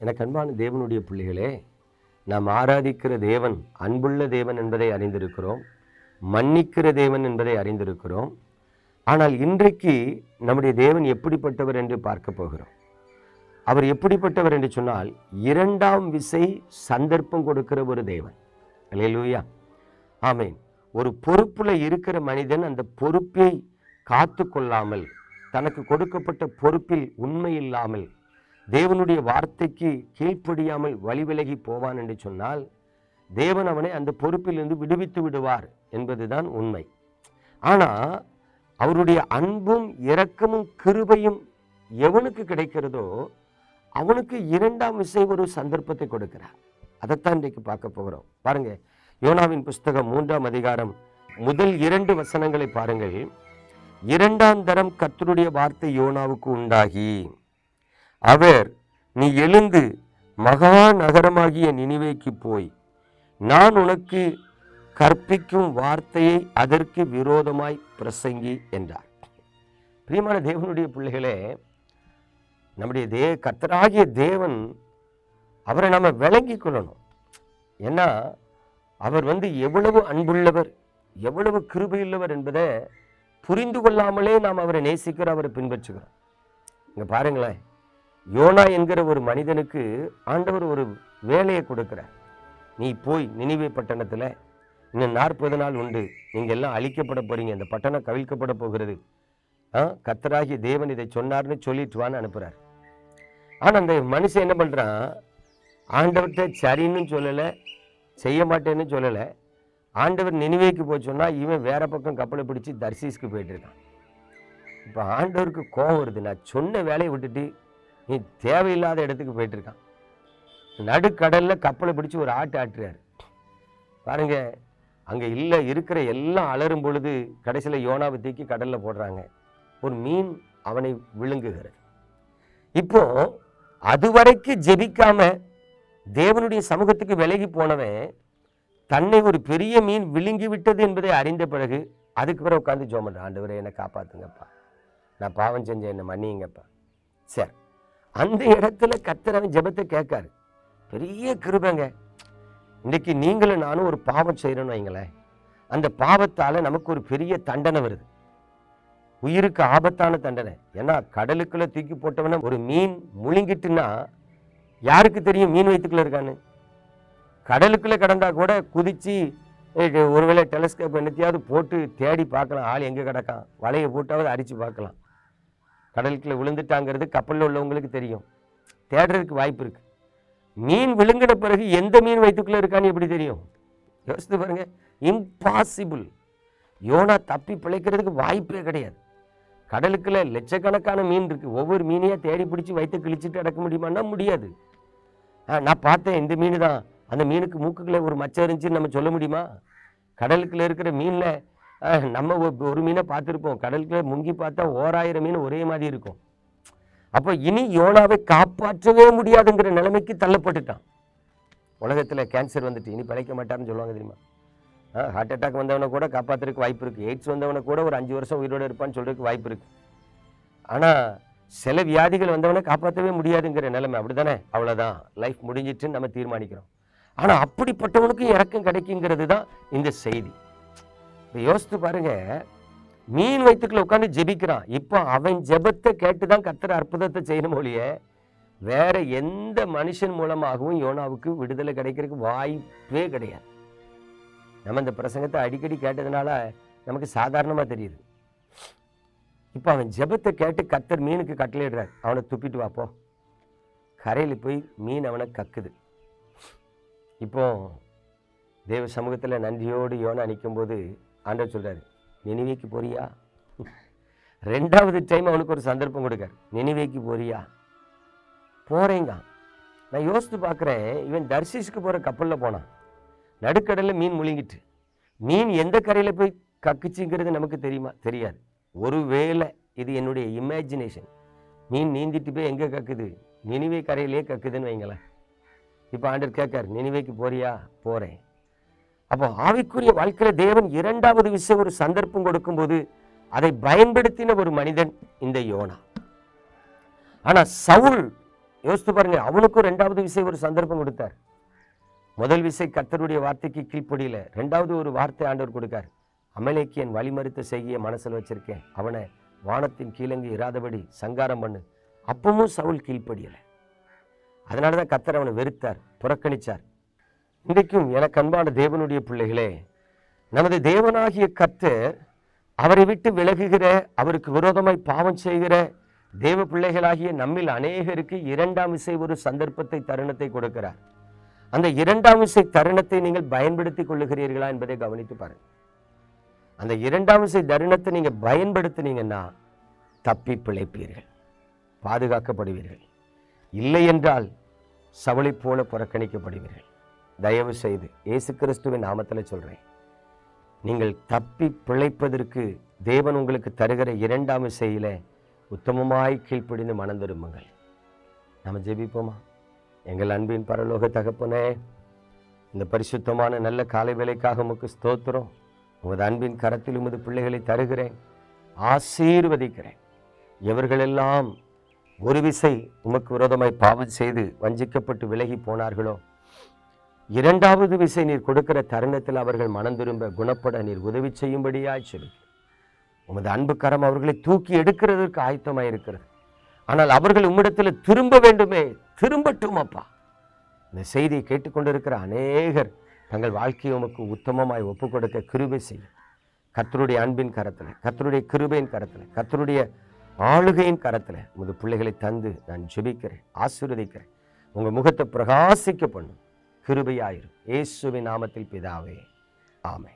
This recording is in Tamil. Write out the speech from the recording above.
எனக்கு அன்பான தேவனுடைய பிள்ளைகளே நாம் ஆராதிக்கிற தேவன் அன்புள்ள தேவன் என்பதை அறிந்திருக்கிறோம் மன்னிக்கிற தேவன் என்பதை அறிந்திருக்கிறோம். ஆனால் இன்றைக்கு நம்முடைய தேவன் எப்படிப்பட்டவர் என்று பார்க்க போகிறோம். அவர் எப்படிப்பட்டவர் என்று சொன்னால் இரண்டாம் விசை சந்தர்ப்பம் கொடுக்கிற ஒரு தேவன். அல்லேலூயா. ஆமென். ஒரு பொறுப்பில் இருக்கிற மனிதன் அந்த பொறுப்பை காத்து கொள்ளாமல் தனக்கு கொடுக்கப்பட்ட பொறுப்பில் உண்மை இல்லாமல் தேவனுடைய வார்த்தைக்கு கீழ்ப்படியாமல் வழி விலகி போவான் என்று சொன்னால் தேவன் அவனை அந்த பொறுப்பிலிருந்து விடுவித்து விடுவார் என்பதுதான் உண்மை. ஆனால் அவருடைய அன்பும் இரக்கமும் கிருபையும் எவனுக்கு கிடைக்கிறதோ அவனுக்கு இரண்டாம் விசை ஒரு சந்தர்ப்பத்தை கொடுக்கிறார். அதைத்தான் இன்றைக்கு பார்க்க போகிறோம். பாருங்க யோனாவின் புஸ்தகம் மூன்றாம் அதிகாரம் முதல் இரண்டு வசனங்களை பாருங்கள். இரண்டாம் தரம் கத்தருடைய வார்த்தை யோனாவுக்கு உண்டாகி. அவர் நீ எழுந்து மகா நகரமாகிய நினைவேக்கு போய் நான் உனக்கு கற்பிக்கும் வார்த்தையை அதற்கு விரோதமாய் பிரசங்கி என்றார். பிரியமான தேவனுடைய பிள்ளைகளே நம்முடைய தே கர்த்தராகிய தேவன் அவரை நம்ம விளங்கி கொள்ளணும். ஏன்னா அவர் வந்து எவ்வளவு அன்புள்ளவர் எவ்வளவு கிருபையுள்ளவர் என்பதை புரிந்து கொள்ளாமலே நாம் அவரை நேசிக்கிறோம் அவரை பின்பற்றுகிறோம். இங்கே பாருங்களேன். யோனா என்கிற ஒரு மனிதனுக்கு ஆண்டவர் ஒரு வேலையை கொடுக்கிறார். நீ போய் நினைவே பட்டணத்தில் இன்னும் நாற்பது நாள் உண்டு. நீங்கள் எல்லாம் அழிக்கப்பட போகிறீங்க இந்த பட்டணம் கவிழ்க்கப்பட போகிறது. ஆ கத்தராகிய தேவன் இதை சொன்னார்னு சொல்லிட்டு வான்னு அனுப்புகிறார் ஆனால் அந்த மனுஷன் என்ன பண்ணுறான் ஆண்டவர்கிட்ட சரின்னு சொல்லலை செய்ய மாட்டேன்னு சொல்லலை. ஆண்டவர் நினைவேக்கு போய் சொன்னால் இவன் வேற பக்கம் கப்பலை பிடிச்சி தர்சீஸ்க்கு போயிட்டுருக்கான் இப்போ ஆண்டவருக்கு கோபம் வருது. நான் சொன்ன வேலையை விட்டுட்டு நீ தேவையில்லாத இடத்துக்கு போயிட்டுருக்கான். நடுக்கடலில் கப்பலை பிடிச்சி ஒரு ஆட்டு ஆட்டுறாரு. பாருங்க அங்கே இல்லை இருக்கிற எல்லாம் அலறும் பொழுது கடைசியில் யோனாவை தூக்கி கடலில் போடுறாங்க. ஒரு மீன் அவனை விழுங்குகிறது. இப்போ அதுவரைக்கும் ஜெபிக்காம தேவனுடைய சமூகத்துக்கு விலகி போனவன் தன்னை ஒரு பெரிய மீன் விழுங்கி விட்டது என்பதை அறிந்த பிறகு அதுக்கு பிறகு உட்காந்து ஜோம் பண்ணுறான் ஆண்டவரே என்னை காப்பாத்துங்கப்பா. நான் பாவம் செஞ்சேன் என்னை மன்னிங்கப்பா. சரி. அந்த இடத்துல கர்த்தர் அவன் ஜெபத்தை கேட்காரு. பெரிய கிருபங்க. இன்னைக்கு நீங்களும் நானும் ஒரு பாவம் செய்கிறோன்னு வைங்களேன். அந்த பாவத்தால் நமக்கு ஒரு பெரிய தண்டனை வருது. உயிருக்கு ஆபத்தான தண்டனை. ஏன்னா கடலுக்குள்ளே தூக்கி போட்டவன ஒரு மீன் முழுங்கிட்டுன்னா யாருக்கு தெரியும் மீன் வயிற்றுக்குள்ள இருக்கான்னு? கடலுக்குள்ள கிடந்தா கூட குதிச்சு ஒருவேளை டெலஸ்கோப் என்னத்தையாவது போட்டு தேடி பார்க்கலாம். ஆள் எங்கே கிடக்கான்? வலையை போட்டாவது அரித்து பார்க்கலாம். கடலுக்குள்ள விழுந்துட்டாங்கிறது கப்பலில் உள்ளவங்களுக்கு தெரியும். தேடுறதுக்கு வாய்ப்பு இருக்கு. மீன் விழுங்கின பிறகு எந்த மீன் வயிற்றுக்குள்ள இருக்கான்னு எப்படி தெரியும்? யோசித்து பாருங்க. இம்பாசிபிள் யோனா தப்பி பிழைக்கிறதுக்கு வாய்ப்பே கிடையாது. கடலுக்குள்ள லட்சக்கணக்கான மீன் இருக்கு. ஒவ்வொரு மீனையும் தேடி பிடிச்சி வயிற்று கிழிச்சிட்டு அடக்க முடியுமான்னா முடியாது. ஆ, நான் பார்த்தேன். இந்த மீன் தான் அந்த மீனுக்கு மூக்குக்குள்ள ஒரு மச்சம் இருந்துச்சுன்னு நம்ம சொல்ல முடியுமா? கடலுக்குள்ள இருக்கிற மீனில் நம்ம ஒரு மீனை பார்த்துருப்போம். கடலுக்குள்ள முங்கி பார்த்தா ஓராயிரம் மீன் ஒரே மாதிரி இருக்கும். அப்போ இனி யோனாவை காப்பாற்றவே முடியாதுங்கிற நிலைமைக்கு தள்ளப்பட்டுட்டான். உலகத்தில் கேன்சர் வந்துட்டு இனி பிழைக்க மாட்டார்னு சொல்லுவாங்க தெரியுமா? ஹார்ட் அட்டாக் வந்தவனை கூட காப்பாற்றுறதுக்கு வாய்ப்பு இருக்குது எய்ட்ஸ் வந்தவனை கூட ஒரு அஞ்சு வருஷம் உயிரோடு இருப்பான்னு சொல்கிறதுக்கு வாய்ப்பு இருக்குது ஆனால் சில வியாதிகள் வந்தவனை காப்பாற்றவே முடியாதுங்கிற நிலைமை அப்படி தானே அவ்வளோதான் லைஃப் முடிஞ்சிட்டுன்னு நம்ம தீர்மானிக்கிறோம். ஆனால் அப்படிப்பட்டவனுக்கும் இறக்கம் கிடைக்குங்கிறது தான் இந்த செய்தி. யோசித்து பாருங்க. மீன் வயிற்றுக்குள்ள உட்காந்து ஜெபிக்கிறான். இப்போ அவன் ஜெபத்தை கேட்டு தான் கத்துற அற்புதத்தை செய்யணும் ஒழிய வேற எந்த மனுஷன் மூலமாகவும் யோனாவுக்கு விடுதலை கிடைக்கிறதுக்கு வாய்ப்பே கிடையாது. நம்ம இந்த பிரசங்கத்தை அடிக்கடி கேட்டதுனால நமக்கு சாதாரணமாக தெரியுது. இப்போ அவன் ஜெபத்தை கேட்டு கத்தர் மீனுக்கு கட்டளையிடுறார். அவனை துப்பிட்டு வாப்போ கரையில் போய் மீன் அவனை கக்குது. இப்போ தேவ சமூகத்தில் நன்றியோடு யோனா நிற்கும்போது ஆண்டவர் சொல்கிறார் நினைவேக்கு போறியா? ரெண்டாவது டைம் அவனுக்கு ஒரு சந்தர்ப்பம் கொடுக்காரு நினைவேக்கு போறியா? போகிறேங்க நான் யோசித்து பார்க்குறேன் இவன் தர்சிஸ்க்கு போகிற கப்பலில் போனான். நடுக்கடலில் மீன் முழுங்கிட்டு. மீன் எந்த கரையில் போய் கக்குச்சுங்கிறது நமக்கு தெரியுமா? தெரியாது. ஒருவேளை இது என்னுடைய இமேஜினேஷன் மீன் நீந்திட்டு போய் எங்கே கக்குது? நினைவே கரையிலே கக்குதுன்னு வைங்களேன். இப்போ ஆண்டர் கேட்கார் நினைவேக்கு போறியா? போகிறேன் அப்போ ஆவிக்குரிய வாழ்க்கையில் தேவன் இரண்டாவது விஷயம் ஒரு சந்தர்ப்பம் கொடுக்கும்போது அதை பயன்படுத்தின ஒரு மனிதன் இந்த யோனா. ஆனா சவுல் யோசித்து பாருங்க அவனுக்கும் ரெண்டாவது விசை ஒரு சந்தர்ப்பம் கொடுத்தார். முதல் விசை கத்தருடைய வார்த்தைக்கு கீழ்ப்படியில. ரெண்டாவது ஒரு வார்த்தை ஆண்டவர் கொடுக்கார். அமலேக்கியன் வழிமறுத்த செய்கிய மனசில் வச்சிருக்கேன். அவனை வானத்தின் கீழங்கு இராதபடி சங்காரம் பண்ணு. அப்பவும் சவுல் கீழ்ப்படியலை. அதனால தான் கத்தர் அவனை வெறுத்தார் புறக்கணிச்சார். இன்றைக்கும் எனக்கு அன்பான தேவனுடைய பிள்ளைகளே நமது தேவனாகிய கத்தர் அவரை விட்டு விலகுகிற அவருக்கு விரோதமாய் பாவம் செய்கிற தேவ பிள்ளைகளாகிய நம்மில் அநேகருக்கு இரண்டாம் இசை ஒரு சந்தர்ப்பத்தை தருணத்தை கொடுக்கிறார். அந்த இரண்டாம் இசை தருணத்தை நீங்கள் பயன்படுத்தி கொள்ளுகிறீர்களா என்பதை கவனித்து பாருங்கள். அந்த இரண்டாம் இசை தருணத்தை நீங்க பயன்படுத்தினீங்கன்னா தப்பி பிழைப்பீர்கள் பாதுகாக்கப்படுவீர்கள். இல்லை என்றால் சவளை போல புறக்கணிக்கப்படுவீர்கள். தயவு செய்து இயேசு கிறிஸ்துவின் நாமத்தில் சொல்றேன். நீங்கள் தப்பி பிழைப்பதற்கு தேவன் உங்களுக்கு தருகிற இரண்டாம் விசையில உத்தமமாய் கீழ்ப்பிடிந்து மனம் திரும்புங்கள். நம்ம ஜெபிப்போமா? எங்கள் அன்பின் பரலோக தகப்பனே இந்த பரிசுத்தமான நல்ல காலை வேலைக்காக உமக்கு ஸ்தோத்திரம். உமது அன்பின் கரத்தில் உமது பிள்ளைகளை தருகிறேன் ஆசீர்வதிக்கிறேன். எவர்களெல்லாம் ஒரு விசை உமக்கு விரோதமாய் பாவம் செய்து வஞ்சிக்கப்பட்டு விலகி போனார்களோ இரண்டாவது விசை நீர் கொடுக்கிற தருணத்தில் அவர்கள் மனம் திரும்ப குணப்பட நீர் உதவி செய்யும்படியாய் சொல்லி உமது அன்பு கரம் அவர்களை தூக்கி எடுக்கிறதற்கு ஆயத்தமாக இருக்கிறது. ஆனால் அவர்கள் உம்மிடத்தில் திரும்ப வேண்டுமே திரும்பட்டும் அப்பா. இந்த செய்தியை கேட்டுக்கொண்டிருக்கிற அநேகர் தங்கள் வாழ்க்கையை உமக்கு உத்தமமாய் ஒப்பு கொடுக்க கிருபை செய்யும். கத்தருடைய அன்பின் கரத்தில் கத்தருடைய கிருபையின் கரத்தில் கத்தருடைய ஆளுகையின் கரத்தில் உமது பிள்ளைகளை தந்து நான் ஜெபிக்கிறேன் ஆசீர்வதிக்கிறேன். உங்கள் முகத்தை பிரகாசிக்க பண்ணும். கிருபையாயிரும். இயேசுவின் நாமத்தில் பிதாவே. ஆமை